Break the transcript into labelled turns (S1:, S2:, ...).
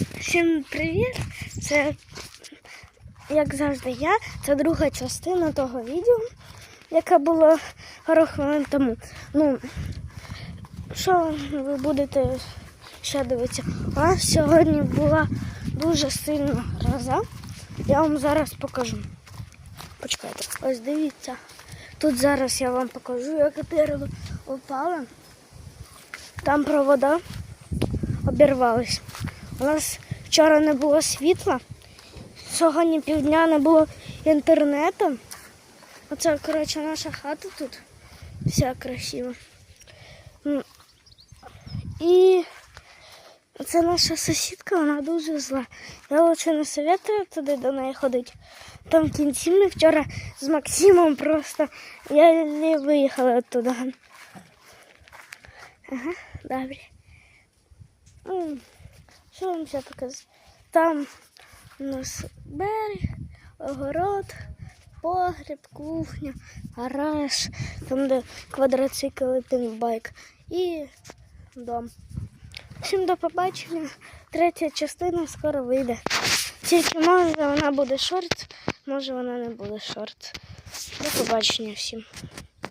S1: Всім привіт! Це, як завжди, я. Це друга частина того відео, яке було пару хвилин тому. Ну, що ви будете ще дивитися? У нас сьогодні була дуже сильна гроза. Я вам зараз покажу. Почекайте, ось дивіться. Тут зараз я вам покажу, як дерево впало. Там провода обірвались. У нас вчора не було світла, сьогодні півдня не було інтернету. Оце, коротше, наша хата тут. Вся красива. І це наша сусідка, вона дуже зла. Я лучше не советую туди до неї ходити. Там в кінці ми вчора з Максимом просто я не виїхала оттуда. Ага, добре. Що вам ще показати? Там у нас берег, огород, погріб, кухня, гараж, там де квадроцикл і пінбайк і дом. Всім до побачення. Третя частина скоро вийде. Тільки може вона буде шорт, може вона не буде шорт. До побачення всім.